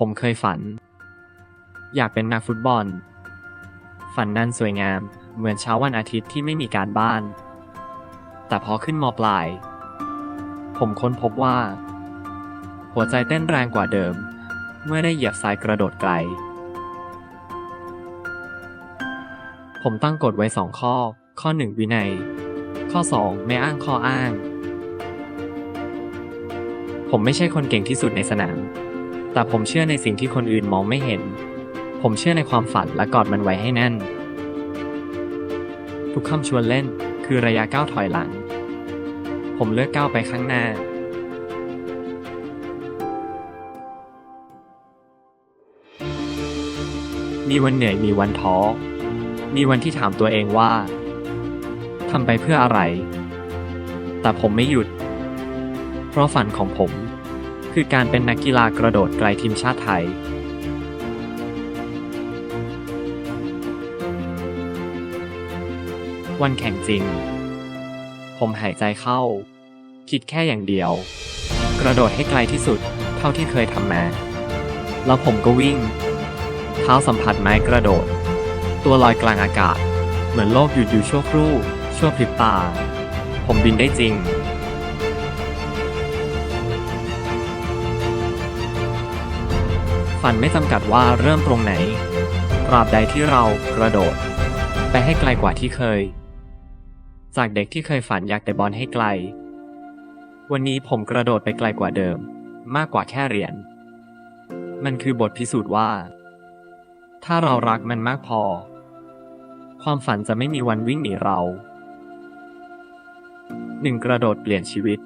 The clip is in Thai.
ผมเคยฝัน อยากเป็นนักฟุตบอล ฝันนั้นสวยงาม เหมือนเช้าวันอาทิตย์ที่ไม่มีการบ้าน แต่พอขึ้นมปลาย ผมค้นพบว่า หัวใจเต้นแรงกว่าเดิม เมื่อได้เหยียบทรายกระโดดไกล ผมตั้งกฎไว้สองข้อ ข้อหนึ่งวินัย ข้อสองไม่อ้างข้ออ้าง ผมไม่ใช่คนเก่งที่สุดในสนาม แต่ผมเชื่อในสิ่งที่คนอื่นมองไม่เห็น ผมเชื่อในความฝันและกอดมันไว้ให้แน่น ทุกคำชวนเล่นคือระยะก้าวถอยหลัง ผมเลือกก้าวไปข้างหน้ามีวันเหนื่อยมีวันท้อ มีวันที่ถามตัวเองว่าทำไปเพื่ออะไร แต่ผมไม่หยุด เพราะฝันของผม คือการเป็นนักกีฬากระโดดไกลทีมชาติไทยวันแข่งจริง ผมหายใจเข้า คิดแค่อย่างเดียว กระโดดให้ไกลที่สุด เท่าที่เคยทำมา แล้วผมก็วิ่ง เท้าสัมผัสไม้กระโดด ตัวลอยกลางอากาศ เหมือนโลกหยุดอยู่ชั่วครู่ ชั่วพริบตา ผมบินได้จริง ฝันไม่จำกัดว่าเริ่มตรงไหนตราบใดที่เรากระโดด ไปให้ไกลกว่าที่เคย จากเด็กที่เคยฝันอยากแต่บอลให้ไกล วันนี้ผมกระโดดไปไกลกว่าเดิม มากกว่าแค่เหรียญมันคือบทพิสูจน์ว่า ถ้าเรารักมันมากพอ ความฝันจะไม่มีวันวิ่งหนีเราหนึ่งกระโดดเปลี่ยนชีวิต